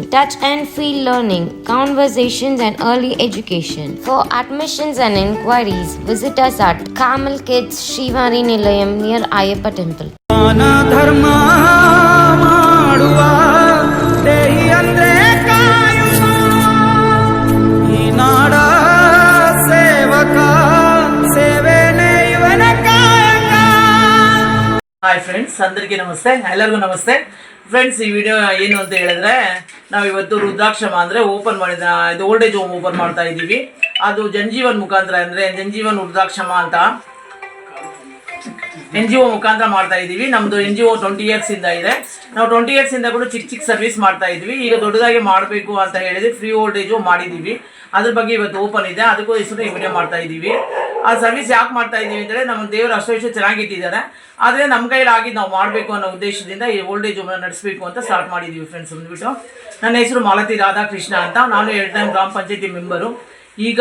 learning, touch and feel learning, conversations and early education. For admissions and inquiries, visit us at Kamal Kids Shivari Nilayam near Ayappa Temple. Hi friends అందరికీ నమస్తే ఎల్లరికీ నమస్తే friends ಈ video ಏನು ಅಂತ ಹೇಳಿದ್ರೆ, ನಾವು ಇವತ್ತು ರುದ್ರಾಕ್ಷಮ ಅಂದರೆ ಓಪನ್ ಮಾಡಿದ, ಇದು ಓಲ್ಡ್ ಏಜ್ ಹೋಮ್ ಓಪನ್ ಮಾಡ್ತಾ ಇದ್ದೀವಿ. ಅದು ಜಂಜೀವನ್ ಮುಖಾಂತರ ಅಂದರೆ ಜಂಜೀವನ್ ರುದ್ರಾಕ್ಷಮ ಅಂತ ಎನ್ ಜಿ ಒ ಮುಖಾಂತರ ಮಾಡ್ತಾ ಇದ್ದೀವಿ. ನಮ್ಮದು ಎನ್ ಜಿ ಒ ಟ್ವೆಂಟಿ ಇಯರ್ಸಿಂದ ಇದೆ. ನಾವು ಟ್ವೆಂಟಿ ಇಯರ್ಸಿಂದ ಕೂಡ ಚಿಕ್ಕ ಚಿಕ್ಕ ಸರ್ವಿಸ್ ಮಾಡ್ತಾ ಇದ್ವಿ. ಈಗ ದೊಡ್ಡದಾಗಿ ಮಾಡಬೇಕು ಅಂತ ಹೇಳಿದ್ರೆ ಫ್ರೀ ಓಲ್ಡೇಜು ಮಾಡಿದ್ದೀವಿ. ಅದ್ರ ಬಗ್ಗೆ ಇವತ್ತು ಓಪನ್ ಇದೆ. ಅದಕ್ಕೂ ಹೆಸರು ಈ ವಿಡಿಯೋ ಮಾಡ್ತಾ ಇದ್ದೀವಿ. ಆ ಸರ್ವಿಸ್ ಯಾಕೆ ಮಾಡ್ತಾ ಇದ್ದೀವಿ ಅಂದರೆ, ನಮ್ಮ ದೇವರು ಅಷ್ಟು ಚೆನ್ನಾಗಿ ಚೆನ್ನಾಗಿಟ್ಟಿದ್ದಾರೆ ಆದರೆ ನಮ್ಮ ಕೈಲಿ ಆಗಿದ್ದು ನಾವು ಮಾಡಬೇಕು ಅನ್ನೋ ಉದ್ದೇಶದಿಂದ ಈ ಓಲ್ಡ್ ಏಜ್ ನಡೆಸಬೇಕು ಅಂತ ಸ್ಟಾರ್ಟ್ ಮಾಡಿದ್ದೀವಿ ಫ್ರೆಂಡ್ಸ್ ಬಂದ್ಬಿಟ್ಟು ನನ್ನ ಹೆಸರು ಮಾಲತಿ ರಾಧಾಕೃಷ್ಣ ಅಂತ. ನಾನು ಎರಡು ಟೈಮ್ ಗ್ರಾಮ ಪಂಚಾಯತಿ ಮೆಂಬರು ಈಗ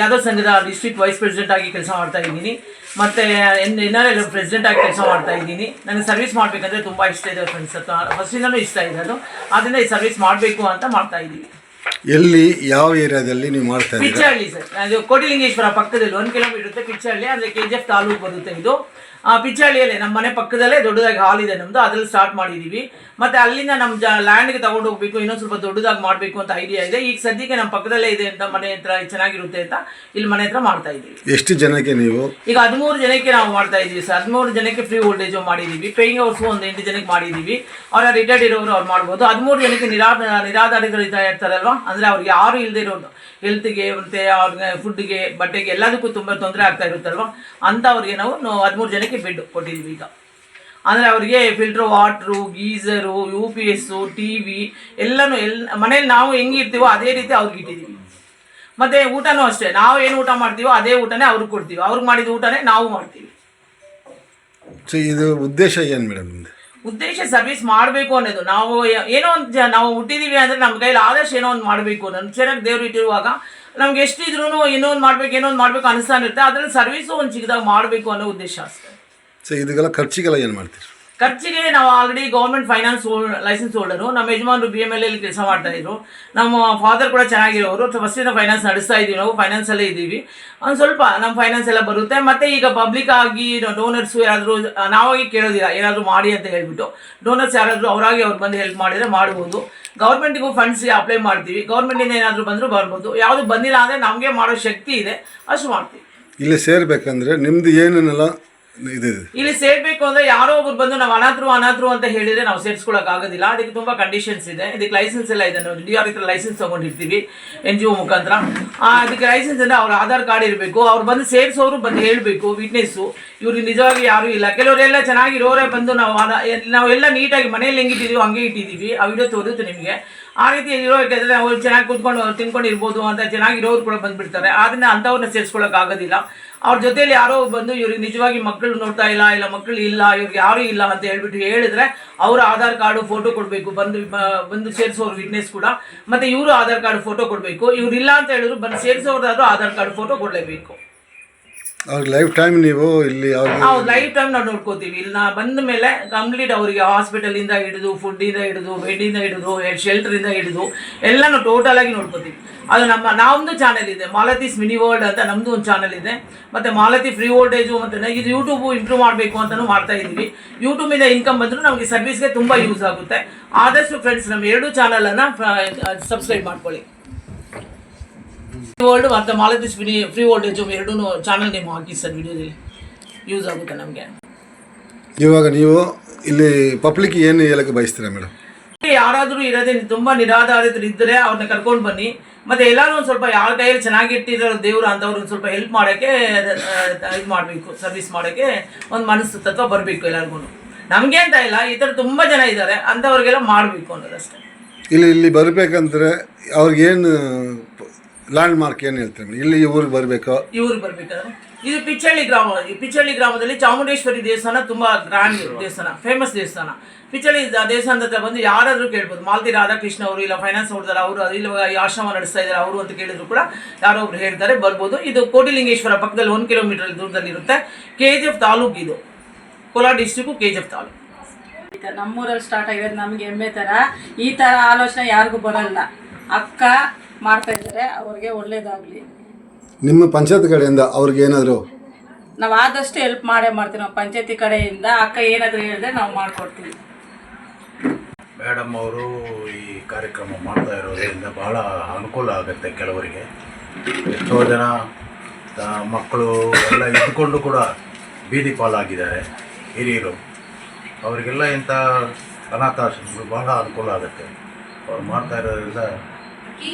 ಯಾವುದೋ ಸಂಘದ ಡಿಸ್ಟ್ರಿಕ್ಟ್ ವೈಸ್ ಪ್ರೆಸಿಡೆಂಟ್ ಆಗಿ ಕೆಲಸ ಮಾಡ್ತಾ ಇದ್ದೀನಿ. ಮತ್ತು ಎನ್ ಆರ್ ಪ್ರೆಸಿಡೆಂಟ್ ಆಗಿ ಕೆಲಸ ಮಾಡ್ತಾ ಇದ್ದೀನಿ. ನನಗೆ ಸರ್ವಿಸ್ ಮಾಡಬೇಕಂದ್ರೆ ತುಂಬ ಇಷ್ಟ ಇದೆ ಫ್ರೆಂಡ್ಸ್ ಫಸ್ಟಿಂದನೂ ಇಷ್ಟ ಇದೆ ಅದು ಆದ್ದರಿಂದ ಈ ಸರ್ವಿಸ್ ಮಾಡಬೇಕು ಅಂತ ಮಾಡ್ತಾ ಇದ್ದೀನಿ ಎಲ್ಲಿ ಯಾವ ಏರಿಯಾದಲ್ಲಿ ನೀವು ಮಾಡ್ತಾ ಇದ್ದೀರಾ? ಪಿಚ್ಚಹಳ್ಳಿ ಸರ್. ಅದು ಕೋಟಿಲಿಂಗೇಶ್ವರ ಪಕ್ಕದಲ್ಲಿ ಒಂದು ಕಿಲೋಮೀಟರ್ ಇರುತ್ತೆ ಪಿಚ್ಚಹಳ್ಳಿ ಅಂದರೆ ಕೆ ಜಿ ಎಫ್ ತಾಲೂಕು ಬರುತ್ತೆ ಇದು. ಆ ಪಿಚ್ಚಹಳ್ಳಿಯಲ್ಲೇ ನಮ್ಮ ಮನೆ ಪಕ್ಕದಲ್ಲೇ ದೊಡ್ಡದಾಗಿ ಹಾಲ್ ಇದೆ ನಮ್ಮದು ಅದ್ರಲ್ಲಿ ಸ್ಟಾರ್ಟ್ ಮಾಡಿದ್ದೀವಿ ಮತ್ತು ಅಲ್ಲಿಂದ ನಮ್ಮ ಜ ಲ್ಯಾಂಡ್ಗೆ ತಗೊಂಡು ಹೋಗ್ಬೇಕು ಇನ್ನೊಂದು ಸ್ವಲ್ಪ ದೊಡ್ಡದಾಗಿ ಮಾಡಬೇಕು ಅಂತ ಐಡಿಯಾ ಇದೆ. ಈಗ ಸದ್ಯಕ್ಕೆ ನಮ್ಮ ಪಕ್ಕದಲ್ಲೇ ಇದೆ ಅಂತ ಮನೆ ಹತ್ರ ಚೆನ್ನಾಗಿರುತ್ತೆ ಅಂತ ಇಲ್ಲಿ ಮನೆ ಹತ್ರ ಮಾಡ್ತಾ ಇದ್ದೀವಿ. ಎಷ್ಟು ಜನಕ್ಕೆ ನೀವು? ಈಗ ಹದಿಮೂರು ಜನಕ್ಕೆ ನಾವು ಮಾಡ್ತಾ ಇದ್ದೀವಿ ಸರ್. ಹದಿಮೂರು ಜನಕ್ಕೆ ಫ್ರೀ ಓಲ್ಡೇಜ್ ಮಾಡಿದ್ದೀವಿ ಪೇಯಿಂಗ್ ಅವರ್ಸು ಒಂದು ಎಂಟು ಜನಕ್ಕೆ ಮಾಡಿದ್ದೀವಿ ಅವರ ರಿಟೈರ್ಡ್ ಇರೋರು ಅವ್ರು ಮಾಡ್ಬೋದು. ಹದಿಮೂರು ಜನಕ್ಕೆ ನಿರಾ ನಿರಾಧಾರಿಗಳು ಇದ್ದ ಇರ್ತಾರಲ್ವಾ? ಅಂದರೆ ಅವ್ರಿಗೆ ಯಾರು ಇಲ್ಲದೆ ಇರೋದು ಹೆಲ್ತ್ಗೆ ಮತ್ತು ಅವ್ರಿಗೆ ಫುಡ್ಗೆ ಬಟ್ಟೆಗೆ ಎಲ್ಲದಕ್ಕೂ ತುಂಬ ತೊಂದರೆ ಆಗ್ತಾ ಇರುತ್ತಲ್ವ? ಅಂಥವ್ರಿಗೆ ನಾವು ಹದಿಮೂರು ಜನಕ್ಕೆ ಬೆಡ್ ಕೊಟ್ಟಿದ್ವಿ ಈಗ. ಅಂದರೆ ಅವರಿಗೆ filter water geyser U P S T V ಎಲ್ಲನೂ ಎಲ್ಲ ಮನೇಲಿ ನಾವು ಹೆಂಗಿರ್ತೀವೋ ಅದೇ ರೀತಿ ಅವ್ರಿಗೆ ಇಟ್ಟಿದ್ದೀವಿ ಮತ್ತೆ ಊಟನೂ ಅಷ್ಟೇ ನಾವು ಏನು ಊಟ ಮಾಡ್ತೀವೋ ಅದೇ ಊಟನೇ ಅವ್ರಿಗೆ ಕೊಡ್ತೀವಿ. ಅವ್ರಿಗೆ ಮಾಡಿದ ಊಟನೇ ನಾವು ಮಾಡ್ತೀವಿ. ಸೊ ಇದು ಉದ್ದೇಶ ಏನು ಮೇಡಮ್ ಉದ್ದೇಶ ಸರ್ವಿಸ್ ಮಾಡಬೇಕು ಅನ್ನೋದು. ನಾವು ಏನೋ ಒಂದು ಜ- ನಾವು ಹುಟ್ಟಿದೀವಿ ಅಂದರೆ ನಮ್ಮ ಕೈಲಿ ಆದಷ್ಟು ಏನೋ ಒಂದು ಮಾಡಬೇಕು. ನನ್ನ ಚೆನ್ನಾಗಿ ದೇವ್ರು ಇಟ್ಟಿರುವಾಗ ನಮ್ಗೆ ಎಷ್ಟಿದ್ರೂ ಏನೋ ಒಂದು ಮಾಡ್ಬೇಕು ಏನೋ ಒಂದು ಮಾಡ್ಬೇಕು ಅನಿಸ್ತಾನಿರುತ್ತೆ ಅದ್ರಲ್ಲಿ ಸರ್ವಿಸು ಒಂದು ಚಿಕ್ಕದಾಗಿ ಮಾಡಬೇಕು ಅನ್ನೋ ಉದ್ದೇಶ ಅಷ್ಟೇ. ಸೊ ಇದಕ್ಕೆಲ್ಲ ಖರ್ಚಿಗೆಲ್ಲ ಏನು ಮಾಡ್ತೀರಿ? ಖರ್ಚಿಗೆ ನಾವು already government finance license holder ನಮ್ಮ ಯಜಮಾನರು ಬಿ ಎಂ ಎಲ್ ಎಲ್ಲಿ ಕೆಲಸ ಮಾಡ್ತಾ ಇದ್ರು. ನಮ್ಮ ಫಾದರ್ ಕೂಡ ಚೆನ್ನಾಗಿರೋರು ಫಸ್ಟಿಂದ ಫೈನಾನ್ಸ್ ನಡೆಸ್ತಾ ಇದ್ದೀವಿ ನಾವು. ಫೈನಾನ್ಸಲ್ಲೇ ಇದ್ದೀವಿ. ಒಂದು ಸ್ವಲ್ಪ ನಮ್ಮ ಫೈನಾನ್ಸ್ ಎಲ್ಲ ಬರುತ್ತೆ. ಮತ್ತೆ ಈಗ ಪಬ್ಲಿಕ್ ಆಗಿ ಡೋನರ್ಸ್ ಯಾರಾದರೂ ನಾವಾಗಿ ಕೇಳೋದಿಲ್ಲ. ಏನಾದರೂ ಮಾಡಿ ಅಂತ ಹೇಳ್ಬಿಟ್ಟು. ಡೋನರ್ಸ್ ಯಾರಾದರೂ ಅವರಾಗಿ ಅವ್ರು ಬಂದು ಹೆಲ್ಪ್ ಮಾಡಿದರೆ ಮಾಡ್ಬೋದು. ಗೌರ್ಮೆಂಟಿಗೂ ಫಂಡ್ಸ್ಗೆ ಅಪ್ಲೈ ಮಾಡ್ತೀವಿ. ಗೌರ್ಮೆಂಟಿಂದ ಏನಾದರೂ ಬಂದರೂ ಬರ್ಬೋದು. ಯಾವುದು ಬಂದಿಲ್ಲ ಅಂದರೆ ನಮಗೆ ಮಾಡೋ ಶಕ್ತಿ ಇದೆ. ಅಷ್ಟು ಮಾಡ್ತೀವಿ. ಇಲ್ಲಿ ಸೇರಬೇಕಂದ್ರೆ ನಿಮ್ದು ಏನೇನೆಲ್ಲ ಇಲ್ಲಿ ಸೇರ್ಬೇಕು ಅಂದ್ರೆ ಯಾರೋ ಒಬ್ರು ಬಂದು ನಾವು ಅನಾಥರು ಅನಾಥರು ಅಂತ ಹೇಳಿದ್ರೆ ನಾವು ಸೇರ್ಸ್ಕೊಳಕ್ ಆಗೋದಿಲ್ಲ. ಅದಕ್ಕೆ ತುಂಬಾ ಕಂಡೀಷನ್ಸ್ ಇದೆ. ಇದಕ್ಕೆ ಲೈಸೆನ್ಸ್ ಎಲ್ಲ ಇದೆ. ನಾವು ಡಿ ಆರ್ ಹತ್ರ ಲೈಸೆನ್ಸ್ ತಗೊಂಡಿರ್ತೀವಿ ಎನ್ ಜಿ ಒ ಮುಖಾಂತರ ಅದಕ್ಕೆ ಲೈಸೆನ್ಸ್ ಅಂದ್ರೆ ಅವ್ರ ಆಧಾರ್ ಕಾರ್ಡ್ ಇರಬೇಕು. ಅವ್ರು ಬಂದು ಸೇರ್ಸೋರು ಬಂದು ಹೇಳಬೇಕು ವಿಟ್ನೆಸ್ಸು ಇವ್ರಿಗೆ ನಿಜವಾಗಿ ಯಾರು ಇಲ್ಲ. ಕೆಲವರೆಲ್ಲ ಚೆನ್ನಾಗಿರೋರೇ ಬಂದು ನಾವು ನಾವೆಲ್ಲ ನೀಟಾಗಿ ಮನೆಯಲ್ಲಿ ಹೆಂಗಿಟ್ಟಿದೀವಿ ಹಂಗೆ ಇಟ್ಟಿದ್ದೀವಿ. ಆ ವಿಡಿಯೋ ತೋರುತ್ತೆ ನಿಮಗೆ. ಆ ರೀತಿ ಇರೋಕ್ಕೆ ಅವ್ರು ಚೆನ್ನಾಗಿ ಕೂತ್ಕೊಂಡು ತಿನ್ಕೊಂಡು ಇರ್ಬೋದು ಅಂತ ಚೆನ್ನಾಗಿರೋರು ಕೂಡ ಬಂದ್ಬಿಡ್ತಾರೆ. ಅದನ್ನ ಅಂಥವ್ರನ್ನ ಸೇರಿಸ್ಕೊಳಕ್ ಆಗೋದಿಲ್ಲ. ಅವ್ರ ಜೊತೆಯಲ್ಲಿ ಯಾರೋ ಬಂದು ಇವ್ರಿಗೆ ನಿಜವಾಗಿ ಮಕ್ಕಳು ನೋಡ್ತಾ ಇಲ್ಲ ಇಲ್ಲ ಮಕ್ಕಳು ಇಲ್ಲ, ಇವ್ರಿಗೆ ಯಾರು ಇಲ್ಲ ಅಂತ ಹೇಳ್ಬಿಟ್ಟು ಹೇಳಿದ್ರೆ ಅವ್ರ ಆಧಾರ್ ಕಾರ್ಡು ಫೋಟೋ ಕೊಡಬೇಕು, ಬಂದು ಬಂದು ಸೇರಿಸೋರು ವಿಟ್ನೆಸ್ ಕೂಡ. ಮತ್ತೆ ಇವರು ಆಧಾರ್ ಕಾರ್ಡ್ ಫೋಟೋ ಕೊಡಬೇಕು ಇವ್ರು ಇಲ್ಲ ಅಂತ ಹೇಳಿದ್ರು ಬಂದು ಸೇರಿಸೋರ್ದಾದ್ರೂ ಆಧಾರ್ ಕಾರ್ಡ್ ಫೋಟೋ ಕೊಡಲೇಬೇಕು. ಅವ್ರಿಗೆ ಲೈಫ್ ಟೈಮ್ ನೀವು ಇಲ್ಲಿ ಅವ್ರಿಗೆ ಹೌದು ಲೈಫ್ ಟೈಮ್ ನಾವು ನೋಡ್ಕೋತೀವಿ. ಇಲ್ಲಿ ನಾ ಬಂದ ಮೇಲೆ ಕಂಪ್ಲೀಟ್ ಅವರಿಗೆ ಹಾಸ್ಪಿಟಲಿಂದ ಹಿಡಿದು ಫುಡ್ಡಿಂದ ಹಿಡಿದು ಬೆಡ್ಡಿಂದ ಹಿಡಿದು ಶೆಲ್ಟರಿಂದ ಹಿಡಿದು, ಎಲ್ಲನೂ ಟೋಟಲ್ ಆಗಿ ನೋಡ್ಕೋತೀವಿ. ಅದು ನಮ್ಮ ನಮ್ಮದು ಚಾನಲ್ ಇದೆ. ಮಾಲತೀಸ್ ಮಿನಿ ವರ್ಲ್ಡ್ ಅಂತ ನಮ್ಮದು ಒಂದು ಚಾನಲ್ ಇದೆ. ಮತ್ತೆ ಮಾಲತಿ ಫ್ರೀ ವೋಲ್ಟೇಜು ಮತ್ತು ಇದು ಯೂಟ್ಯೂಬ್ ಇಂಪ್ರೂವ್ ಮಾಡಬೇಕು ಅಂತಲೂ ಮಾಡ್ತಾ ಇದ್ದೀವಿ. ಯೂಟ್ಯೂಬಿಂದ ಇನ್ಕಮ್ ಬಂದರೂ ನಮಗೆ ಸರ್ವಿಸ್ಗೆ ತುಂಬ ಯೂಸ್ ಆಗುತ್ತೆ. ಆದಷ್ಟು ಫ್ರೆಂಡ್ಸ್ ನಮ್ಮ ಎರಡು ಚಾನಲನ್ನು ಸಬ್ಸ್ಕ್ರೈಬ್ ಮಾಡ್ಕೊಳ್ಳಿ. ವರ್ಲ್ಡ್ ಮತ್ತು ಮಾಲತೀಸ್ ಫ್ರೀ ಫ್ರೀ ಓಲ್ಡೇಜು ಎರಡೂ ಚಾನಲ್ ನೇಮ್ ಹಾಕಿ ಸರ್ ವಿಡಿಯೋದಲ್ಲಿ ಯೂಸ್ ಆಗುತ್ತೆ ನಮಗೆ? ಇವಾಗ ನೀವು ಇಲ್ಲಿ ಪಬ್ಲಿಕ್ ಏನು ಹೇಳಕ್ಕೆ ಬಯಸ್ತೀರಾ ಮೇಡಮ್ ಯಾರಾದರೂ ಇರೋದೇ ತುಂಬ ನಿರಾಧಾರಿತರು ಇದ್ದರೆ ಅವ್ರನ್ನ ಕರ್ಕೊಂಡು ಬನ್ನಿ. ಮತ್ತು ಎಲ್ಲರೂ ಒಂದು ಸ್ವಲ್ಪ ಯಾರ ಕೈಯಲ್ಲಿ ಚೆನ್ನಾಗಿಟ್ಟಿರೋ ದೇವರು ಅಂಥವ್ರು ಒಂದು ಸ್ವಲ್ಪ ಹೆಲ್ಪ್ ಮಾಡೋಕ್ಕೆ ಇದು ಮಾಡಬೇಕು ಸರ್ವಿಸ್ ಮಾಡೋಕ್ಕೆ ಒಂದು ಮನಸ್ಸು ತತ್ವ ಬರಬೇಕು ಎಲ್ಲರಿಗೂ ನಮಗೆ ಅಂತ ಇಲ್ಲ ಈ ಥರ ತುಂಬ ಜನ ಇದ್ದಾರೆ ಅಂಥವ್ರಿಗೆಲ್ಲ ಮಾಡಬೇಕು ಅನ್ನೋದಷ್ಟೇ. ಇಲ್ಲಿ ಇಲ್ಲಿ ಬರಬೇಕಂದ್ರೆ ಅವ್ರಿಗೇನು ಲ್ಯಾಂಡ್ ಮಾರ್ಕ್ ಏನು ಹೇಳ್ತೀರಿ ಮೇಡಮ್? ಇಲ್ಲಿ ಇವರು ಊರಿಗೆ ಬರಬೇಕು? ಇವ್ರಿಗೆ ಬರ್ಬೇಕಾದ್ರೆ ಇದು ಪಿಚ್ಚಳ್ಳಿ ಗ್ರಾಮ ಈ ಪಿಚ್ಚಳ್ಳಿ ಗ್ರಾಮದಲ್ಲಿ ಚಾಮುಂಡೇಶ್ವರಿ ದೇವಸ್ಥಾನ ತುಂಬಾ ಗ್ರ್ಯಾಂಡ್ ದೇವಸ್ಥಾನ ಫೇಮಸ್ ದೇವಸ್ಥಾನ. ಪಿಚ್ಚಳ್ಳಿ ದ- ದೇವಸ್ಥಾನದ ಹತ್ರ ಬಂದು ಯಾರಾದರೂ ಕೇಳ್ಬೋದು. ಮಾಲತಿ ರಾಧಾಕೃಷ್ಣ ಅವರು ಇಲ್ಲ ಫೈನಾನ್ಸ್ ಹೊಡ್ತಾರೆ ಅವರು ಇಲ್ಲ ಈ ಆಶ್ರಮ ನಡೆಸ್ತಾ ಇದ್ದಾರೆ ಅವರು ಅಂತ ಕೇಳಿದ್ರು ಕೂಡ ಯಾರೋ ಒಬ್ರು ಹೇಳ್ತಾರೆ ಬರ್ಬೋದು. ಇದು ಕೋಟಿಲಿಂಗೇಶ್ವರ ಪಕ್ಕದಲ್ಲಿ ಒಂದು ಕಿಲೋಮೀಟರ್ ದೂರದಲ್ಲಿ ಇರುತ್ತೆ. ಕೆ ಜಿ ಎಫ್ ತಾಲೂಕು ಇದು. Kolar district K G F taluk. ನಮ್ಮೂರಲ್ಲಿ ಸ್ಟಾರ್ಟ್ ಆಗಿರೋದು ನಮ್ಗೆ ಹೆಮ್ಮೆ ಥರ ಈ ಥರ ಆಲೋಚನೆ ಯಾರಿಗೂ ಬರಲ್ಲ. ಅಕ್ಕ ಮಾಡ್ತಾ ಇದ್ದಾರೆ ಅವ್ರಿಗೆ ಒಳ್ಳೇದಾಗಲಿ. ನಿಮ್ಮ ಪಂಚಾಯತ್ ಕಡೆಯಿಂದ ಅವ್ರಿಗೆ ಏನಾದರೂ? ನಾವು ಆದಷ್ಟು ಹೆಲ್ಪ್ ಮಾಡೇ ಮಾಡ್ತೀವಿ ನಾವು ಪಂಚಾಯತಿ ಕಡೆಯಿಂದ ಅಕ್ಕ ಏನಾದರೂ ಹೇಳಿದ್ರೆ ನಾವು ಮಾಡಿಕೊಡ್ತೀವಿ. ಮೇಡಮ್ ಅವರು ಈ ಕಾರ್ಯಕ್ರಮ ಮಾಡ್ತಾ ಇರೋದ್ರಿಂದ ಬಹಳ ಅನುಕೂಲ ಆಗುತ್ತೆ ಕೆಲವರಿಗೆ. ಎಷ್ಟೋ ಜನ ಮಕ್ಕಳು ಎಲ್ಲ ಇದ್ದುಕೊಂಡು ಕೂಡ ಬೀದಿ ಪಾಲಾಗಿದ್ದಾರೆ ಹಿರಿಯರು. ಅವರಿಗೆಲ್ಲ ಇಂಥ ಅನಾಥಾಶ್ರಮಗಳು ಬಹಳ ಅನುಕೂಲ ಆಗುತ್ತೆ. ಅವ್ರು ಮಾಡ್ತಾ ಇರೋದ್ರಿಂದ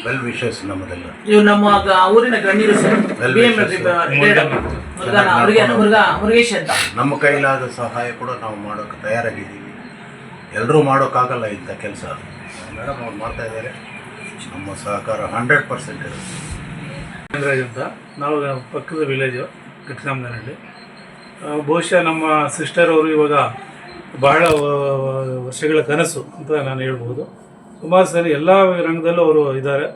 ವೆಲ್ ವಿಶಸ್ ನಮ್ಮದೆಲ್ಲ. ಇವು ನಮ್ಮ ಗ- ಊರಿನ ಗಣ್ಯರು ಸರ್. ಬಿ ಎಂ ಮುರುಗೇಶ್ ಅಂತ. ನಮ್ಮ ಕೈಲಾದ ಸಹಾಯ ಕೂಡ ನಾವು ಮಾಡೋಕೆ ತಯಾರಾಗಿದ್ದೀವಿ. ಎಲ್ಲರೂ ಮಾಡೋಕ್ಕಾಗಲ್ಲ ಇಂಥ ಕೆಲಸ ಮೇಡಮ್ ಅವ್ರು ಮಾಡ್ತಾ ಇದ್ದಾರೆ. ನಮ್ಮ ಸಹಕಾರ ಹಂಡ್ರೆಡ್ ಪರ್ಸೆಂಟ್ ಇರುತ್ತೆ. ಅಂತ. ನಾವು ಪಕ್ಕದ ವಿಲೇಜು ಘಟಕಾಮನಹಳ್ಳಿ ಬಹುಶಃ ನಮ್ಮ ಸಿಸ್ಟರ್ ಅವರು ಇವಾಗ ಬಹಳ ವ- ವರ್ಷಗಳ ಕನಸು ಅಂತ ನಾನು ಹೇಳ್ಬೋದು. ಸುಮಾರು ಸರಿ, ಎಲ್ಲ ರಂಗದಲ್ಲೂ ಅವರು ಇದ್ದಾರೆ.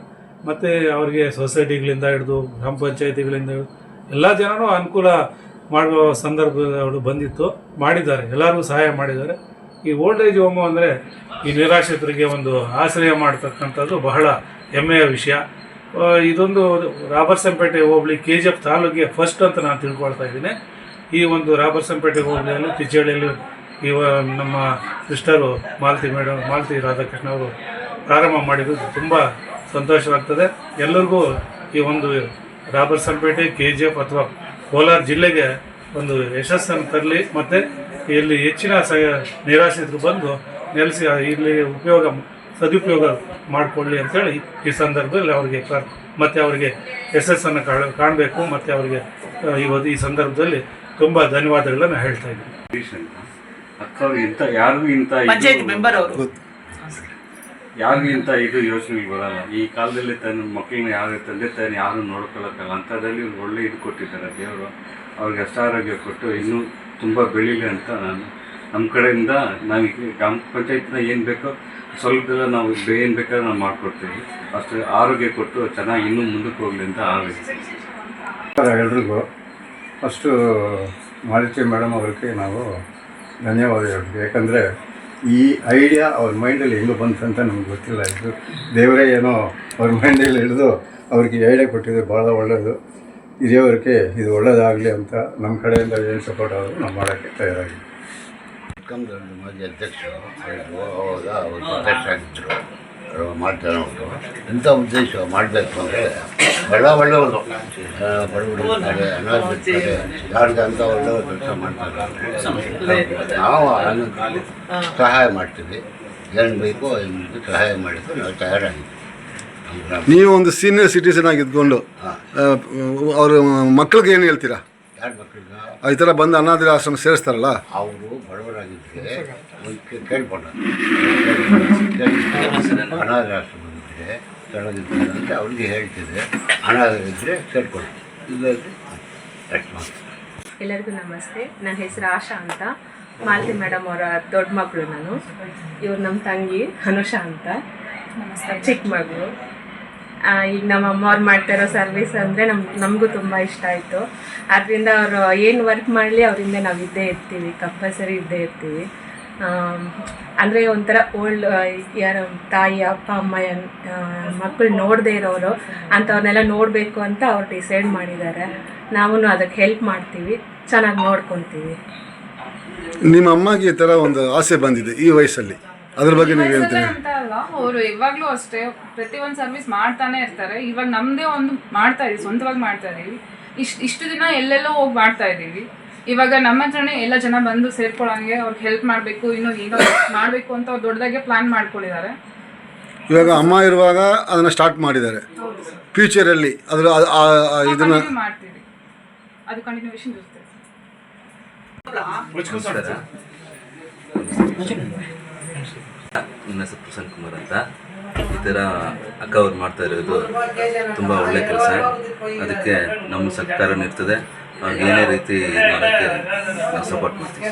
ಮತ್ತು ಅವರಿಗೆ ಸೊಸೈಟಿಗಳಿಂದ ಹಿಡಿದು, ಗ್ರಾಮ ಪಂಚಾಯತಿಗಳಿಂದ ಹಿಡಿದು, ಎಲ್ಲ ಜನನೂ ಅನುಕೂಲ ಮಾಡುವ ಸಂದರ್ಭಗಳು ಬಂದಿತ್ತು, ಮಾಡಿದ್ದಾರೆ, ಎಲ್ಲರಿಗೂ ಸಹಾಯ ಮಾಡಿದ್ದಾರೆ. ಈ ಓಲ್ಡ್ ಏಜ್ ಹೋಮು ಅಂದರೆ ಈ ನಿರಾಶ್ರಿತರಿಗೆ ಒಂದು ಆಶ್ರಯ ಮಾಡ್ತಕ್ಕಂಥದ್ದು ಬಹಳ ಹೆಮ್ಮೆಯ ವಿಷಯ. ಇದೊಂದು Robertsonpet hobli K G F ತಾಲೂಕಿಗೆ ಫಸ್ಟ್ ಅಂತ ನಾನು ತಿಳ್ಕೊಳ್ತಾ ಇದ್ದೀನಿ. ಈ ಒಂದು ರಾಬರ್ಸಂಪೇಟೆ ಹೋಬಳಿಯಲ್ಲಿ ಪಿಚ್ಚಳ್ಳಿಯಲ್ಲಿ ಇವ ನಮ್ಮ ಸಿಸ್ಟರು ಮಾಲತಿ ಮೇಡಮ್ ಮಾಲತಿ ರಾಧಾಕೃಷ್ಣ ಅವರು ಪ್ರಾರಂಭ ಮಾಡಿದ್ದು ತುಂಬ ಸಂತೋಷವಾಗ್ತದೆ ಎಲ್ಲರಿಗೂ ಈ ಒಂದು ರಾಬರ್ಸನ್ಪೇಟೆ ಕೆ ಜಿ ಎಫ್ ಅಥವಾ ಕೋಲಾರ ಜಿಲ್ಲೆಗೆ ಒಂದು ಯಶಸ್ಸನ್ನು ತರಲಿ. ಮತ್ತು ಇಲ್ಲಿ ಹೆಚ್ಚಿನ ಸ ನಿರಾಶ್ರಿತರು ಬಂದು ನೆಲೆಸಿ ಇಲ್ಲಿ ಉಪಯೋಗ, ಸದುಪಯೋಗ ಮಾಡಿಕೊಳ್ಳಿ ಅಂತೇಳಿ ಈ ಸಂದರ್ಭದಲ್ಲಿ ಅವರಿಗೆ ಮತ್ತು ಅವರಿಗೆ ಯಶಸ್ಸನ್ನು ಕಾಣ, ಕಾಣಬೇಕು. ಮತ್ತು ಅವರಿಗೆ ಇವತ್ತು ಈ ಸಂದರ್ಭದಲ್ಲಿ ತುಂಬ ಧನ್ಯವಾದಗಳನ್ನು ಹೇಳ್ತಾ ಇದ್ದೀನಿ. ಅಕ್ಕವ್ರು ಇಂಥ ಯಾರಿಗೂ ಇಂಥ ಇದು- ಪಂಚಾಯತ್ ಮೆಂಬರ್ ಅವರು. ಯಾರಿಗೂ ಇಂಥ ಇದು ಯೋಚನೆಗಳು ಬರಲ್ಲ. ಈ ಕಾಲದಲ್ಲಿ ತನ್ನ ಮಕ್ಕಳನ್ನ ಯಾರು ತಂದೆ ತಾಯಿ ಯಾರು ನೋಡ್ಕೊಳ್ಳೋಕ್ಕಲ್ಲ ಅಂಥದ್ರಲ್ಲಿ ಇವ್ರು ಒಳ್ಳೆ ಇದು ಕೊಟ್ಟಿದ್ದಾರೆ ದೇವರು. ಅವ್ರಿಗೆ ಅಷ್ಟಾರೋಗ್ಯ ಕೊಟ್ಟು ಇನ್ನೂ ತುಂಬ ಬೆಳೀಲಿ ಅಂತ ನಾನು ನಮ್ಮ ಕಡೆಯಿಂದ ನಾವು ಗ್ರಾಮ ಪಂಚಾಯತ್ನ ಏನು ಬೇಕೋ ಸ್ವಲ್ಪದೆಲ್ಲ ನಾವು ಏನು ಬೇಕಾದ್ರೆ ನಾವು ಮಾಡಿಕೊಡ್ತೀವಿ. ಅಷ್ಟು ಆರೋಗ್ಯ ಕೊಟ್ಟು ಚೆನ್ನಾಗಿ ಇನ್ನೂ ಮುಂದಕ್ಕೆ ಹೋಗಲಿ ಅಂತ ಆಗುತ್ತೆ ಎಲ್ರಿಗೂ ಫಸ್ಟು ಮಾಲತಿ ಮೇಡಮ್ ಅವರಿಗೆ ನಾವು ಧನ್ಯವಾದ ಹೇಳ್ತೀವಿ ಯಾಕಂದರೆ ಈ ಐಡಿಯಾ ಅವ್ರ ಮೈಂಡಲ್ಲಿ ಹೆಂಗೆ ಬಂತು ಅಂತ ನಮ್ಗೆ ಗೊತ್ತಿಲ್ಲ. ಇದು ದೇವರೇ ಏನೋ ಅವ್ರ ಮೈಂಡಲ್ಲಿ ಹಿಡಿದು ಅವ್ರಿಗೆ ಐಡಿಯಾ ಕೊಟ್ಟಿದ್ದು ಭಾಳ ಒಳ್ಳೆಯದು ಇದೇವರಿಗೆ ಇದು ಒಳ್ಳೆಯದಾಗಲಿ ಅಂತ ನಮ್ಮ ಕಡೆಯಿಂದ ಏನು ಸಪೋರ್ಟ್ ಆದರೂ ನಾವು ಮಾಡೋಕ್ಕೆ ಚಿಕ್ಕಮಗಳೂರು ಮಾಜಿ ಅಧ್ಯಕ್ಷರು ಅಧ್ಯಕ್ಷ ಆಗಿದ್ದರು ಮಾಡ್ತಾರೆ ಅವರು. ಎಂಥ ಉದ್ದೇಶ ಮಾಡಬೇಕು ಅಂದರೆ ಬಹಳ ಒಳ್ಳೆಯವರು. ಆ, ಬಡವರು ಇರ್ತಾರೆ ಅನಾಥ ಯಾರಿಗೆ ಅಂತ ಒಳ್ಳೆಯ ಕೆಲಸ ಮಾಡ್ತಾರೆ ನಾವು ಸಹಾಯ ಮಾಡ್ತೀವಿ. ಏನು ಬೇಕೋ ಏನು ಸಹಾಯ ಮಾಡಿದ್ದು ನಾವು ತಯಾರಾಗಿದ್ದೀವಿ. ನೀವು ಒಂದು ಸೀನಿಯರ್ ಸಿಟಿಸನ್ ಆಗಿ ಇದ್ಕೊಂಡು ಅವ್ರ ಮಕ್ಕಳಿಗೆ ಏನು ಹೇಳ್ತೀರಾ? ಈ ಥರ ಬಂದು ಅನಾಥ ಆಶ್ರಮ ಸೇರಿಸ್ತಾರಲ್ಲ? ಅವರು ಬಡವರಾಗಿದ್ದರೆ ಕೇಳ್ಕೊಂಡ ಅನಾಥಾಶ್ರಮ ಇದ್ದರೆ ಕೆಳಗಿದ್ದಾರೆ ಅಂತ ಅವ್ರಿಗೆ ಅನಾಥರಿದ್ದರೆ ಕೇಳ್ಕೊಳ್ಳಿ ಇಲ್ಲದ್ರೆ ಎಲ್ಲರಿಗೂ ನಮಸ್ತೆ. ನನ್ನ ಹೆಸರು ಆಶಾ ಅಂತ. ಮಾಲತಿ ಮೇಡಮ್ ಅವರ ದೊಡ್ಡ ಮಗಳು ನಾನು. ಇವ್ರು ನಮ್ಮ ತಂಗಿ ಅನುಷಾ ಅಂತ. ಚಿಕ್ಕ ಮಗಳು. ಈಗ ನಮ್ಮ ಅಮ್ಮ ಅವ್ರು ಮಾಡ್ತಾ ಇರೋ ಸರ್ವಿಸ್ ಅಂದರೆ ನಮ್ ನಮಗೂ ತುಂಬ ಇಷ್ಟ ಆಯಿತು. ಆದ್ದರಿಂದ ಅವರು ಏನು ವರ್ಕ್ ಮಾಡಲಿ ಅವರಿಂದ ನಾವು ಇದ್ದೇ ಇರ್ತೀವಿ. ಕಂಪಲ್ಸರಿ ಇದ್ದೇ ಇರ್ತೀವಿ. ಅಂದರೆ ಒಂಥರ ಓಲ್ಡ್ ಯಾರು ತಾಯಿ ಅಪ್ಪ ಅಮ್ಮ ಮಕ್ಕಳು ನೋಡದೇ ಇರೋರು ಅಂಥವ್ರನ್ನೆಲ್ಲ ನೋಡಬೇಕು ಅಂತ ಅವ್ರು ಡಿಸೈಡ್ ಮಾಡಿದ್ದಾರೆ. ನಾವು ಅದಕ್ಕೆ ಹೆಲ್ಪ್ ಮಾಡ್ತೀವಿ ಚೆನ್ನಾಗಿ ನೋಡ್ಕೊತೀವಿ. ನಿಮ್ಮ ಅಮ್ಮಗೆ ಈ ಥರ ಒಂದು ಆಸೆ ಬಂದಿದೆ ಈ ವಯಸ್ಸಲ್ಲಿ. ಅದ್ರ ಬಗ್ಗೆ ನೀವು ಹೇಳ್ತೀರಿ? ಅಂತ ಅಲ್ಲ ಅವರು ಇವಾಗಲೂ ಅಷ್ಟೇ ಪ್ರತಿ ಒಂದು ಸರ್ವಿಸ್ ಮಾಡ್ತಾನೆ ಇರ್ತಾರೆ. ಇವಾಗ ನಮ್ದೇ ಒಂದು ಮಾಡ್ತಾ ಇದ್ದೀವಿ ಸ್ವಂತವಾಗಿ ಮಾಡ್ತಾ ಇದೀವಿ. ಇಷ್ಟು ಇಷ್ಟು ದಿನ ಎಲ್ಲೆಲ್ಲೋ ಹೋಗಿ ಮಾಡ್ತಾ ಇದೀವಿ. ಇವಾಗ ನಮ್ಮ ಹತ್ರನೇ ಎಲ್ಲ ಜನ ಬಂದು ಸೇರ್ಕೊಳ್ಳೋಂಗೆ ಅವ್ರಿಗೆ ಹೆಲ್ಪ್ ಮಾಡಬೇಕು ಇನ್ನೂ ಏನೋ ಮಾಡಬೇಕು ಅಂತ ಅವ್ರು ದೊಡ್ಡದಾಗೆ ಪ್ಲಾನ್ ಮಾಡ್ಕೊಂಡಿದ್ದಾರೆ. ಇವಾಗ ಅಮ್ಮ ಇರುವಾಗ ಅದನ್ನು ಸ್ಟಾರ್ಟ್ ಮಾಡಿದ್ದಾರೆ. ಫ್ಯೂಚರಲ್ಲಿ ಅದರ ಇದನ್ನು ಆ- ಆ ಇದನ್ನ ಮಾಡ್ತೀವಿ. ಅದು ಕಂಟಿನ್ಯೂಷನ್ ಇರುತ್ತೆ. ನನ್ನ ಹೆಸರು ಪ್ರಸನ್ನ ಕುಮಾರ್ ಅಂತ. ಈ ಥರ ಅಕ್ಕ ಅವ್ರು ಮಾಡ್ತಾ ಇರೋದು ತುಂಬ ಒಳ್ಳೆ ಕೆಲಸ. ಅದಕ್ಕೆ ನಮ್ಮ ಸರ್ಕಾರನೂ ಇರ್ತದೆ. ಏನೇ ರೀತಿ ಮಾಡೋಕ್ಕೆ ನಾವು ಸಪೋರ್ಟ್ ಮಾಡ್ತೀವಿ.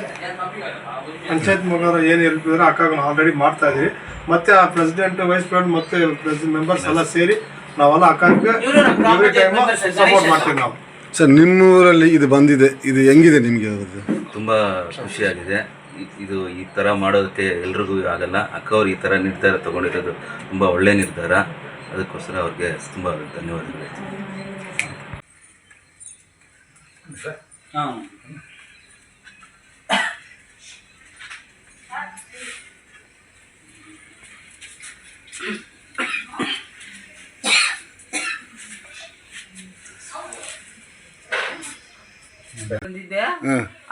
ಪಂಚಾಯತ್ ಮುಖಾಂತರ ಏನು ಹೆಲ್ಪ್ ಇದ್ರೆ ಅಕ್ಕಗಳು ಆಲ್ರೆಡಿ ಮಾಡ್ತಾ ಇದೀವಿ ಮತ್ತೆ ಆ ಪ್ರೆಸಿಡೆಂಟ್ ವೈಸ್ ಪ್ರೆಸಿಡೆಂಟ್ ಮತ್ತೆ ಪ್ರೆಸಿಡೆಂಟ್ ಮೆಂಬರ್ಸ್ ಎಲ್ಲ ಸೇರಿ ನಾವೆಲ್ಲ ಅಕ್ಕಾಗೆ ಎವ್ರಿ ಟೈಮ್ ಸಪೋರ್ಟ್ ಮಾಡ್ತೀವಿ ನಾವು. ಸರ್ ನಿಮ್ಮೂರಲ್ಲಿ ಇದು ಬಂದಿದೆ ಇದು ಹೆಂಗಿದೆ ನಿಮಗೆ ತುಂಬ ಖುಷಿಯಾಗಿದೆ. ಇ- ಇದು ಈ ಥರ ಮಾಡೋದಕ್ಕೆ ಎಲ್ರಿಗೂ ಆಗಲ್ಲ. ಅಕ್ಕವ್ರು ಈ ಥರ ನಿರ್ಧಾರ ತಗೊಂಡಿರೋದು ತುಂಬ ಒಳ್ಳೆಯ ನಿರ್ಧಾರ. ಅದಕ್ಕೋಸ್ಕರ ಅವ್ರಿಗೆ ತುಂಬ ಧನ್ಯವಾದಗಳು ಹಾಂ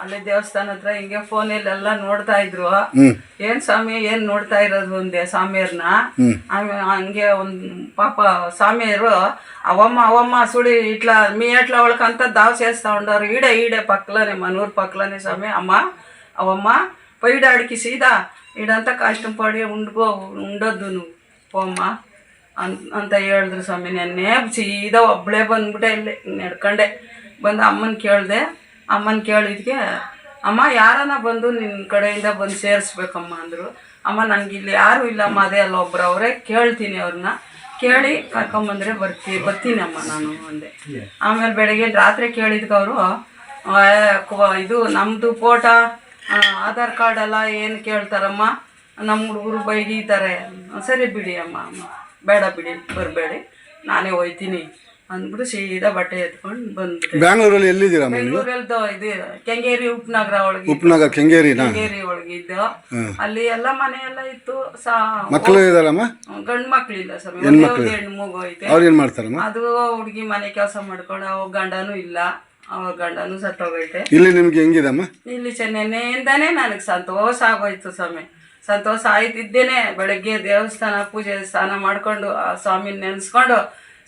ಅಲ್ಲೇ ದೇವಸ್ಥಾನ ಹತ್ರ ಹಿಂಗೆ ಫೋನ್ ಎಲ್ಲ ನೋಡ್ತಾ ಇದ್ರು. ಏನ್ ಸ್ವಾಮಿ ಏನ್ ನೋಡ್ತಾ ಇರೋದು ಒಂದೇ ಸ್ವಾಮಿಯರ್ನ ಹಂಗೆ ಒಂದ್ ಪಾಪ ಸ್ವಾಮಿಯರು ಅವಮ್ಮ ಅವಮ್ಮ ಸುಳಿ ಇಟ್ಲ ಮೀ ಎಟ್ಲ ಒಳ್ಕಂತ ದಾವ್ ಸೇಸ್ತಾ ಉಂಡವ್ರು. ಈಡೆ ಈಡೆ ಪಕ್ಲನೆ ಮನೂರ್ ಪಕ್ಲನೆ ಸ್ವಾಮಿ ಅಮ್ಮ ಅವಮ್ಮ ಪೈಡ ಅಡ್ಕಿ ಸೀದಾ ಇಡಂತ ಕಾಸ್ಟ್ಯೂಮ್ ಪಡಿ ಉಂಡ್ಕೋ ಉಂಡದ್ದು ಅಮ್ಮ ಅಂತ ಅಂತ ಹೇಳಿದ್ರು ಸ್ವಾಮಿ. ನೆನ್ನೆ ಸೀದಾ ಒಬ್ಳೆ ಬಂದ್ಬಿಟ್ಟೆ ಇಲ್ಲಿ ನಡ್ಕೊಂಡೆ. ಬಂದು ಅಮ್ಮನ ಕೇಳ್ದೆ ಅಮ್ಮನ ಕೇಳಿದ್ಗೆ, ಅಮ್ಮ ಯಾರನ್ನ ಬಂದು ನಿನ್ನ ಕಡೆಯಿಂದ ಬಂದು ಸೇರಿಸ್ಬೇಕಮ್ಮ ಅಂದರು. ಅಮ್ಮ ನನಗೆ ಇಲ್ಲಿ ಯಾರೂ ಇಲ್ಲಮ್ಮ, ಅದೇ ಅಲ್ಲ ಒಬ್ಬರು ಅವರೇ, ಕೇಳ್ತೀನಿ ಅವ್ರನ್ನ ಕೇಳಿ ಕರ್ಕೊಂಬಂದರೆ ಬರ್ತಿ ಬರ್ತೀನಿ ಅಮ್ಮ ನಾನು ಅಂದೆ. ಆಮೇಲೆ ಬೆಳಗ್ಗೆ ರಾತ್ರಿ ಕೇಳಿದ್ಕೆ ಅವರು ಇದು ನಮ್ಮದು ಫೋಟೋ ಆಧಾರ್ ಕಾರ್ಡ್ ಎಲ್ಲ ಏನು ಕೇಳ್ತಾರಮ್ಮ? ನಮ್ಮ ಹುಡುಗರು ಬೈಗೀತಾರೆ ಸರಿ ಬಿಡಿ ಅಮ್ಮ, ಬೇಡ ಬಿಡಿ, ಬರಬೇಡಿ. ನಾನೇ ಹೋಯ್ತೀನಿ. ಅಂದ್ಬಿಟ್ಟು ಸೀದಾ ಬಟ್ಟೆ ಎತ್ಕೊಂಡು ಬಂದ್ಬಿಟ್ಟೆ. ಬೆಂಗಳೂರಲ್ಲಿ ಎಲ್ಲಿದ್ದೀರಾ ಬೆಂಗಳೂರಲ್ದು ಇದು ಕೆಂಗೇರಿ ಉಪನಗರ ಒಳಗೆ ಉಪನಗರ ಕೆಂಗೇರಿ ಕೆಂಗೇರಿ ಒಳಗಿದ್ದು. ಅಲ್ಲಿ ಎಲ್ಲ ಮನೆ ಎಲ್ಲ ಇತ್ತು. ಸಾ ಮಕ್ಕಳು ಇದಾರಮ್ಮ ಗಂಡು ಮಕ್ಳಿಲ್ಲ ಸ್ವಾಮಿ ಒಂದೇ ಒಂದು ಹೆಣ್ಣು ಮಗು ಐತೆ. ಅವ್ರು ಏನು ಮಾಡ್ತಾರಮ್ಮ? ಅದು ಹುಡುಗಿ ಮನೆ ಕೆಲಸ ಮಾಡ್ಕೊಂಡು ಅವ್ರ ಗಂಡನೂ ಇಲ್ಲ. ಅವ ಗಂಡನೂ ಸತ್ತೋಗೈತೆ. ಇಲ್ಲಿ ನಿಮ್ಗೆ ಹೆಂಗಿದಮ್ಮ? ಇಲ್ಲಿ ಚೆನ್ನೈನಿಂದಾನೇ ನನಗೆ ಸಂತೋಷ ಆಗೋಯ್ತು ಸ್ವಾಮಿ. ಸಂತೋಷ ಆಯ್ತಿದ್ದೇನೆ. ಬೆಳಗ್ಗೆ ದೇವಸ್ಥಾನ ಪೂಜೆ ಸ್ನಾನ ಮಾಡ್ಕೊಂಡು ಆ ಸ್ವಾಮಿನ ನೆನೆಸ್ಕೊಂಡು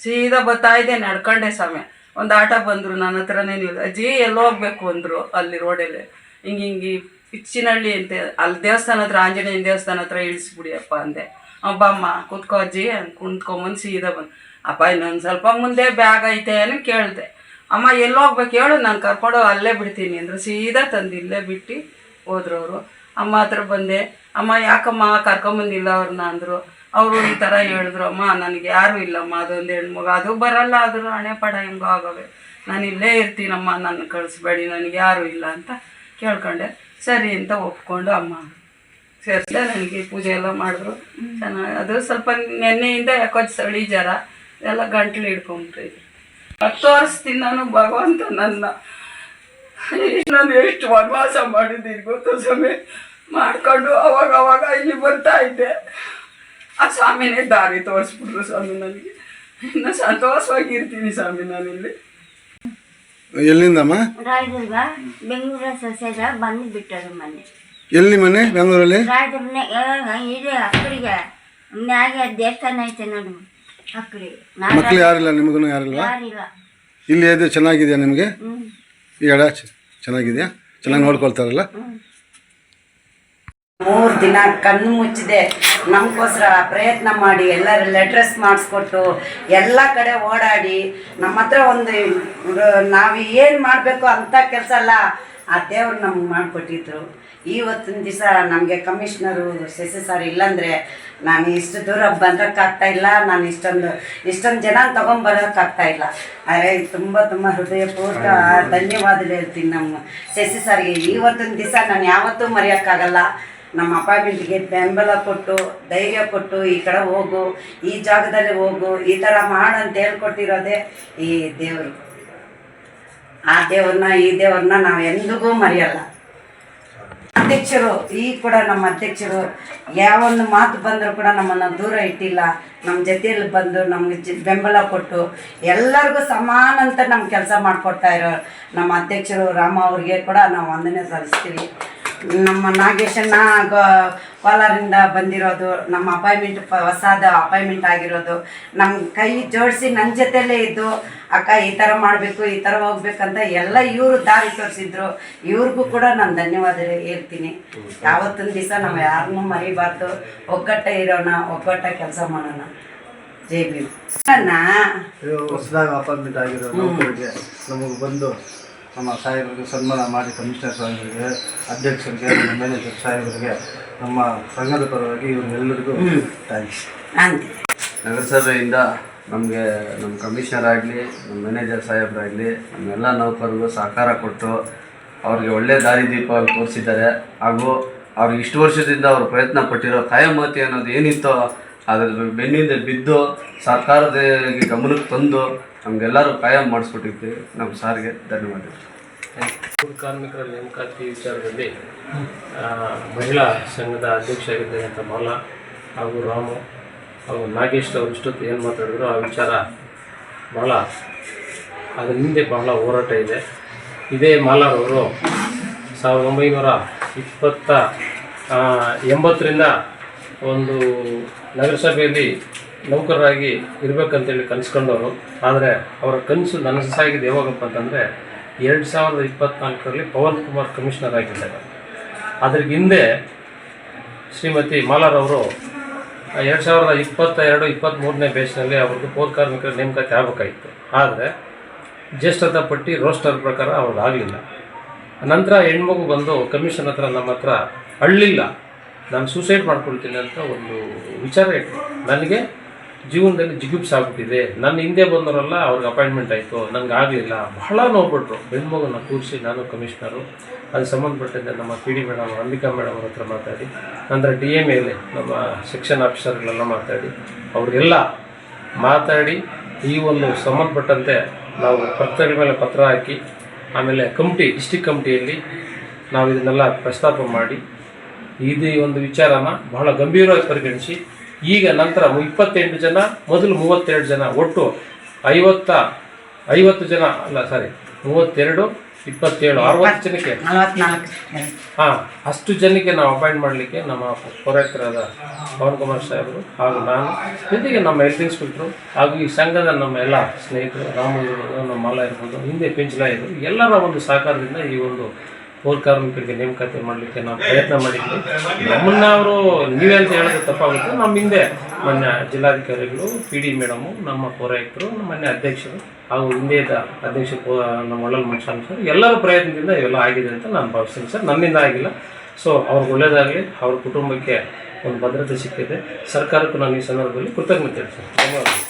ಸೀದಾ ಬರ್ತಾ ಇದ್ದೆ ನಡ್ಕೊಂಡೆ ಸ್ವಾಮಿ. ಒಂದು ಆಟ ಬಂದರು, ನನ್ನ ಹತ್ರನೇ ನೀವು ಅಜ್ಜಿ, ಎಲ್ಲಿ ಹೋಗ್ಬೇಕು ಅಂದರು, ಅಲ್ಲಿ ರೋಡಲ್ಲಿ ಹಿಂಗೆ ಹಿಂಗೆ ಪಿಚ್ಚಿನಹಳ್ಳಿ ಅಂತ ಅಲ್ಲಿ ದೇವಸ್ಥಾನ ಹತ್ರ, ಆಂಜನೇಯನ ದೇವಸ್ಥಾನ ಹತ್ರ ಇಳಿಸ್ಬಿಡಿಯಪ್ಪ ಅಂದೆ. ಅಬ್ಬಮ್ಮ ಕೂತ್ಕೋ ಅಜ್ಜಿ, ಕುಂತ್ಕೊಂಬಂದು ಸೀದಾ ಬಂದು. ಅಪ್ಪ ಇನ್ನೊಂದು ಸ್ವಲ್ಪ ಮುಂದೆ ಬ್ಯಾಗ್ ಐತೆ ಅಂತ ಕೇಳಿದೆ. ಅಮ್ಮ, ಎಲ್ಲಿ ಹೋಗ್ಬೇಕು ಹೇಳು, ನಾನು ಕರ್ಕೊಂಡು ಅಲ್ಲೇ ಬಿಡ್ತೀನಿ ಅಂದರು. ಸೀದಾ ತಂದು ಇಲ್ಲೇ ಬಿಟ್ಟು ಹೋದ್ರು ಅವರು. ಅಮ್ಮ ಹತ್ರ ಬಂದೆ. ಅಮ್ಮ, ಯಾಕಮ್ಮ ಕರ್ಕೊಂಬಂದಿಲ್ಲ ಅವ್ರನ್ನ ಅಂದರು. ಅವರು ಈ ಥರ ಹೇಳಿದ್ರು, ಅಮ್ಮ, ನನಗೆ ಯಾರೂ ಇಲ್ಲಮ್ಮ, ಅದೊಂದು ಹೆಣ್ಮಗ ಅದು ಬರಲ್ಲ, ಆದರೂ ಹಣೆ ಪಡ ಹೆಂಗೋ ಆಗೋವೆ. ನಾನು ಇಲ್ಲೇ ಇರ್ತೀನಮ್ಮ ನನ್ನ ಕಳಿಸ್ಬೇಡಿ, ನನಗೆ ಯಾರೂ ಇಲ್ಲ ಅಂತ ಕೇಳ್ಕೊಂಡೆ. ಸರಿ ಅಂತ ಒಪ್ಕೊಂಡು ಅಮ್ಮ ಸೇರಿಸಿದೆ. ನನಗೆ ಪೂಜೆ ಎಲ್ಲ ಮಾಡಿದ್ರು. ಚೆನ್ನಾಗಿ, ಅದು ಸ್ವಲ್ಪ ನೆನ್ನೆಯಿಂದ ಯಾಕೋ ಸಳಿ ಜರ ಎಲ್ಲ ಗಂಟ್ಲು ಹಿಡ್ಕೊಂಬಿಟ್ಟಿದ್ರು ಹತ್ತು ವರ್ಷದಿಂದ ನಾನು ಭಗವಂತ ನನ್ನ ನಾನು ಎಷ್ಟು ವನವಾಸ ಮಾಡಿದ್ದೀನಿ ಗೊತ್ತು ಸಮಯ ಮಾಡಿಕೊಂಡು ಅವಾಗ ಅವಾಗ ಇಲ್ಲಿ ಬರ್ತಾ ಇದ್ದೆ. ಆ ಸ್ವಾಮಿನೇ ದಾರಿ ತೋರಿಸ್ಬಿಟ್ರು ಸ್ವಾಮಿ ನನಗೆ ಇನ್ನು ಸಂತೋಷವಾಗಿರ್ತೀನಿ ಸ್ವಾಮಿ ನಾನಿಲ್ಲಿ ಎಲ್ಲಿಂದಮ್ಮ? ರಾಯದುರ್ಗ ಬೆಂಗಳೂರ ಸೊಸೆದ ಬಂದು ಬಿಟ್ಟರು ಮನೆ. ಎಲ್ಲಿ ಮನೆ? ಬೆಂಗಳೂರಲ್ಲಿ? ರಾಯದುರ್ಗನೆ ಇದೆ ಅಕ್ಕಡಿಗೆ ಮ್ಯಾಗೆ ದೇವಸ್ಥಾನ ಐತೆ ನೋಡು ಅಕ್ಕಡಿ ಮಕ್ಕಳು ಯಾರಿಲ್ಲ? ನಿಮಗೂ ಯಾರಿಲ್ಲ? ಯಾರಿಲ್ಲ. ಇಲ್ಲಿ ಇದು ಚೆನ್ನಾಗಿದೆಯಾ ನಿಮಗೆ? ಈ ಎಡ ಚ- ಚೆನ್ನಾಗಿದೆಯಾ? ಚೆನ್ನಾಗಿ ನೋಡ್ಕೊಳ್ತಾರಲ್ಲ? ಮೂರು ದಿನ ಕಣ್ಣು ಮುಚ್ಚಿದೆ. ನಮಗೋಸ್ಕರ ಪ್ರಯತ್ನ ಮಾಡಿ ಎಲ್ಲರ ಲೆಟ್ರಸ್ ಮಾಡಿಸ್ಕೊಟ್ಟು, ಎಲ್ಲ ಕಡೆ ಓಡಾಡಿ ನಮ್ಮ ಹತ್ರ ಒಂದು, ನಾವು ಏನು ಮಾಡಬೇಕು ಅಂತ ಕೆಲಸ ಅಲ್ಲ. ಆ ದೇವ್ರು ನಮ್ಗೆ ಮಾಡಿಕೊಟ್ಟಿದ್ರು. ಇವತ್ತಿನ ದಿವಸ ನಮಗೆ ಕಮಿಷ್ನರು ಸೆಸೆ ಸರ್ ಇಲ್ಲಾಂದರೆ ನಾನು ಇಷ್ಟು ದೂರ ಬಂದಕ್ಕಾಗ್ತಾ ಇಲ್ಲ ನಾನು ಇಷ್ಟೊಂದು ಇಷ್ಟೊಂದು ಜನ ತೊಗೊಂಬರೋಕ್ಕಾಗ್ತಾ ಇಲ್ಲ. ಆದರೆ ತುಂಬ ತುಂಬ ಹೃದಯಪೂರ್ವಕ ಧನ್ಯವಾದಗಳು ಹೇಳ್ತೀನಿ ನಮ್ಮ ಸೆಸೆ ಸರ್ಗೆ. ಇವತ್ತಿನ ದಿವಸ ನಾನು ಯಾವತ್ತೂ ಮರೆಯೋಕ್ಕಾಗಲ್ಲ. ನಮ್ಮ ಅಪಾರ್ಟ್ಮೆಂಟ್ಗೆ ಬೆಂಬಲ ಕೊಟ್ಟು ಧೈರ್ಯ ಕೊಟ್ಟು ಈ ಕಡೆ ಹೋಗು ಈ ಜಾಗದಲ್ಲಿ ಹೋಗು ಈ ಥರ ಮಾಡು ಅಂತ ಹೇಳ್ಕೊಟ್ಟಿರೋದೇ ಈ ದೇವರು. ಆ ದೇವ್ರನ್ನ, ಈ ದೇವ್ರನ್ನ ನಾವು ಎಂದಿಗೂ ಮರೆಯಲ್ಲ. ಅಧ್ಯಕ್ಷರು, ಈ ಕೂಡ ನಮ್ಮ ಅಧ್ಯಕ್ಷರು, ಯಾವೊಂದು ಮಾತು ಬಂದರೂ ಕೂಡ ನಮ್ಮನ್ನು ದೂರ ಇಟ್ಟಿಲ್ಲ. ನಮ್ಮ ಜೊತೆಯಲ್ಲಿ ಬಂದು ನಮ್ಗೆ ಬೆಂಬಲ ಕೊಟ್ಟು ಎಲ್ಲರಿಗೂ ಸಮಾನ ಅಂತ ನಮ್ಮ ಕೆಲಸ ಮಾಡಿಕೊಡ್ತಾ ಇರೋ ನಮ್ಮ ಅಧ್ಯಕ್ಷರು ರಾಮ ಅವ್ರಿಗೆ ಕೂಡ ನಾವು ವಂದನೆ ಸಲ್ಲಿಸ್ತೀವಿ. ನಮ್ಮ ನಾಗೇಶಣ್ಣ ಕೋಲಾರಿಂದ ಬಂದಿರೋದು ನಮ್ಮ ಅಪಾಯಿಂಟ್ಮೆಂಟ್ ಹೊಸದ ಅಪಾಯಿಂಟ್ಮೆಂಟ್ ಆಗಿರೋದು. ನಮ್ಮ ಕೈ ಜೋಡಿಸಿ ನನ್ನ ಜೊತೆಲೇ ಇದ್ದು ಅಕ್ಕ ಈ ಥರ ಮಾಡಬೇಕು ಈ ಥರ ಹೋಗ್ಬೇಕಂತ ಎಲ್ಲ ಇವರು ದಾರಿ ತೋರಿಸಿದ್ರು. ಇವ್ರಿಗೂ ಕೂಡ ನಾನು ಧನ್ಯವಾದ ಹೇಳ್ತೀನಿ. ಯಾವತ್ತೊಂದು ದಿವಸ ನಾವು ಯಾರನ್ನೂ ಮರಿಬಾರ್ದು. ಒಗ್ಗಟ್ಟ ಇರೋಣ ಒಗ್ಗಟ್ಟ ಕೆಲಸ ಮಾಡೋಣ. ಜೈ ಭೀಮ್. ಹೊಸದಾಗಿ ಅಪಾಯಿಂಟ್ಮೆಂಟ್ ಆಗಿರೋ ನಮಗೆ ಬಂದು ನಮ್ಮ ಸಾಹೇಬರಿಗೆ ಸನ್ಮಾನ ಮಾಡಿ ಕಮಿಷನರ್ ಸಾಹೇಬರಿಗೆ ಅಧ್ಯಕ್ಷರಿಗೆ ನಮ್ಮ ಮ್ಯಾನೇಜರ್ ಸಾಹೇಬರಿಗೆ ನಮ್ಮ ಸಂಘದ ಪರವಾಗಿ ಇವರೆಲ್ಲರಿಗೂ ಥ್ಯಾಂಕ್ಸ್ ಅಂತ. ನಗರಸಭೆಯಿಂದ ನಮಗೆ ನಮ್ಮ ಕಮಿಷನರ್ ಆಗಲಿ ನಮ್ಮ ಮ್ಯಾನೇಜರ್ ಸಾಹೇಬರಾಗಲಿ ನಮ್ಮೆಲ್ಲ ನೌಕರರಿಗೂ ಸಹಕಾರ ಕೊಟ್ಟು ಅವ್ರಿಗೆ ಒಳ್ಳೆ ದಾರಿದೀಪ ತೋರಿಸಿದ್ದಾರೆ. ಹಾಗೂ ಅವ್ರಿಗೆ ಇಷ್ಟು ವರ್ಷದಿಂದ ಅವರು ಪ್ರಯತ್ನ ಪಟ್ಟಿರೋ ಕಾಯಮತಿ ಅನ್ನೋದು ಏನಿತ್ತೋ ಅದ್ರ ಬೆನ್ನಿಂದ ಬಿದ್ದು ಸರ್ಕಾರದ ಗಮನಕ್ಕೆ ತಂದು ನಮಗೆಲ್ಲರೂ ಕಾಯಂ ಮಾಡಿಸ್ಕೊಟ್ಟಿರ್ತೀವಿ ನಮ್ಮ ಸಾರಿಗೆ ಧನ್ಯವಾದಗಳು. ಕಾರ್ಮಿಕರ ನೇಮಕಾತಿ ವಿಚಾರದಲ್ಲಿ ಮಹಿಳಾ ಸಂಘದ ಅಧ್ಯಕ್ಷ ಮಾಲಾ ಹಾಗೂ ರಾಮು ಹಾಗೂ ನಾಗೇಶ್ ಅವರು ಇಷ್ಟೊತ್ತು ಏನು ಮಾತಾಡಿದ್ರು, ಆ ವಿಚಾರ ಭಾಳ ಅದರ ಹಿಂದೆ ಬಹಳ ಹೋರಾಟ ಇದೆ. ಇದೇ ಮಾಲಾರವರು ಸಾವಿರದ ಒಂಬೈನೂರ ಇಪ್ಪತ್ತ ಎಂಬತ್ತರಿಂದ ಒಂದು ನಗರಸಭೆಯಲ್ಲಿ ನೌಕರರಾಗಿ ಇರಬೇಕಂತೇಳಿ ಕನಸ್ಕೊಂಡವರು. ಆದರೆ ಅವರ ಕನಸು ನನಸಾಗಿದೆ ಯಾವಾಗಪ್ಪ ಅಂತಂದರೆ ಎರಡು ಸಾವಿರದ ಇಪ್ಪತ್ತ್ನಾಲ್ಕರಲ್ಲಿ ಪವನ್ ಕುಮಾರ್ ಕಮಿಷನರ್ ಆಗಿದ್ದಾರೆ ಅದ್ರ ಹಿಂದೆ ಶ್ರೀಮತಿ ಮಾಲಾರವರು ಎರಡು ಸಾವಿರದ ಇಪ್ಪತ್ತ ಎರಡು ಇಪ್ಪತ್ತ್ಮೂರನೇ ಬೇಸ್ನಲ್ಲಿ ಅವ್ರದ್ದು ಪೌರ ಕಾರ್ಮಿಕರ ನೇಮಕಾತಿ ಆಗಬೇಕಾಗಿತ್ತು. ಆದರೆ ಜ್ಯೇಷ್ಠತಾ ಪಟ್ಟಿ ರೋಸ್ಟರ್ ಪ್ರಕಾರ ಅವ್ರದ್ದು ಆಗಲಿಲ್ಲ. ನಂತರ ಹೆಣ್ಮಗು ಬಂದು ಕಮಿಷನ್ ಹತ್ರ ನಮ್ಮ ಹತ್ರ ಅಳ್ಳಿಲ್ಲ. ನಾನು ಸೂಸೈಡ್ ಮಾಡ್ಕೊಳ್ತೀನಿ ಅಂತ ಒಂದು ವಿಚಾರ ಇಟ್ಟು ನನಗೆ ಜೀವನದಲ್ಲಿ ಜಿಗುಪ್ಸ್ ಆಗ್ಬಿಟ್ಟಿದೆ. ನನ್ನ ಹಿಂದೆ ಬಂದವರೆಲ್ಲ ಅವ್ರಿಗೆ ಅಪಾಯಿಂಟ್ಮೆಂಟ್ ಆಯಿತು. ನನಗೆ ಆಗಲಿಲ್ಲ. ಬಹಳ ನೋಡ್ಬಿಟ್ರು ಬೆನ್ಮಗನ ಕೂರಿಸಿ ನಾನು ಕಮಿಷನರು ಅದು ಸಂಬಂಧಪಟ್ಟಂತೆ ನಮ್ಮ P D madam Ambika madam ಅವ್ರ ಹತ್ರ ಮಾತಾಡಿ. ನಂತರ ಡಿ ಎಂ ಎಲ್ಲಿ ನಮ್ಮ ಸೆಕ್ಷನ್ ಆಫೀಸರ್ಗಳೆಲ್ಲ ಮಾತಾಡಿ. ಅವರೆಲ್ಲ ಮಾತಾಡಿ, ಈ ಒಂದು ಸಂಬಂಧಪಟ್ಟಂತೆ ನಾವು ಪತ್ರಗಳ ಮೇಲೆ ಪತ್ರ ಹಾಕಿ, ಆಮೇಲೆ ಕಮಿಟಿ ಡಿಸ್ಟಿಕ್ ಕಮಿಟಿಯಲ್ಲಿ ನಾವು ಇದನ್ನೆಲ್ಲ ಪ್ರಸ್ತಾಪ ಮಾಡಿ ಇದು ಒಂದು ವಿಚಾರನ ಬಹಳ ಗಂಭೀರವಾಗಿ ಪರಿಗಣಿಸಿ. ಈಗ ನಂತರ ಇಪ್ಪತ್ತೆಂಟು ಜನ ಮೊದಲು ಮೂವತ್ತೆರಡು ಜನ ಒಟ್ಟು ಐವತ್ತ ಐವತ್ತು ಜನ ಅಲ್ಲ ಸಾರಿ ಮೂವತ್ತೆರಡು ಇಪ್ಪತ್ತೇಳು ಅರವತ್ತು ಜನಕ್ಕೆ. ಹಾಂ ಅಷ್ಟು ಜನಕ್ಕೆ ನಾವು ಅಪಾಯಿಂಟ್ ಮಾಡಲಿಕ್ಕೆ ನಮ್ಮ ಪೌರಾಯುಕ್ತರಾದ ಪವನ್ ಕುಮಾರ್ ಸಾಹೇಬರು ಹಾಗೂ ನಾನು ಜೊತೆಗೆ ನಮ್ಮ ಹೆಲ್ತ್ ಇನ್ಸ್ಪೆಕ್ಟ್ರು ಹಾಗೂ ಈ ಸಂಘದ ನಮ್ಮ ಎಲ್ಲ ಸ್ನೇಹಿತರು ರಾಮ ಇರ್ಬೋದು ನಮ್ಮ ಮಲ್ಲ ಇರ್ಬೋದು ಹಿಂದೆ ಪಿಂಚಲ ಇರ್ಬೋದು ಎಲ್ಲರ ಒಂದು ಸಹಕಾರದಿಂದ ಈ ಒಂದು ಪೌರ ಕಾರ್ಮಿಕರಿಗೆ ನೇಮಕಾತಿ ಮಾಡಲಿಕ್ಕೆ ನಾವು ಪ್ರಯತ್ನ ಮಾಡಿದ್ವಿ. ನಮ್ಮನ್ನ ಅವರು ನೀವೇ ಅಂತ ಹೇಳಿದ್ರೆ ತಪ್ಪಾಗುತ್ತೆ. ನಮ್ಮ ಹಿಂದೆ ಮೊನ್ನೆ ಜಿಲ್ಲಾಧಿಕಾರಿಗಳು ಪಿ ಡಿ ಮೇಡಮು ನಮ್ಮ ಪೌರಾಯುಕ್ತರು ಮೊನ್ನೆ ಅಧ್ಯಕ್ಷರು, ಹಾಗೂ ಹಿಂದೆ ಇದ್ದ ಅಧ್ಯಕ್ಷ ನಮ್ಮ ಒಳ್ಳಲ್ ಮನುಷ್ಯನ್ ಸರ್, ಎಲ್ಲರ ಪ್ರಯತ್ನದಿಂದ ಇವೆಲ್ಲ ಆಗಿದೆ ಅಂತ ನಾನು ಭಾವಿಸ್ತೀನಿ ಸರ್. ನಮ್ಮಿಂದ ಆಗಿಲ್ಲ. ಸೊ ಅವ್ರಿಗೆ ಒಳ್ಳೇದಾಗಲಿ. ಅವ್ರ ಕುಟುಂಬಕ್ಕೆ ಒಂದು ಭದ್ರತೆ ಸಿಕ್ಕಿದೆ. ಸರ್ಕಾರಕ್ಕೂ ನಾನು ಈ ಸಂದರ್ಭದಲ್ಲಿ ಕೃತಜ್ಞತೆ ಸರ್ ಧನ್ಯವಾದಗಳು.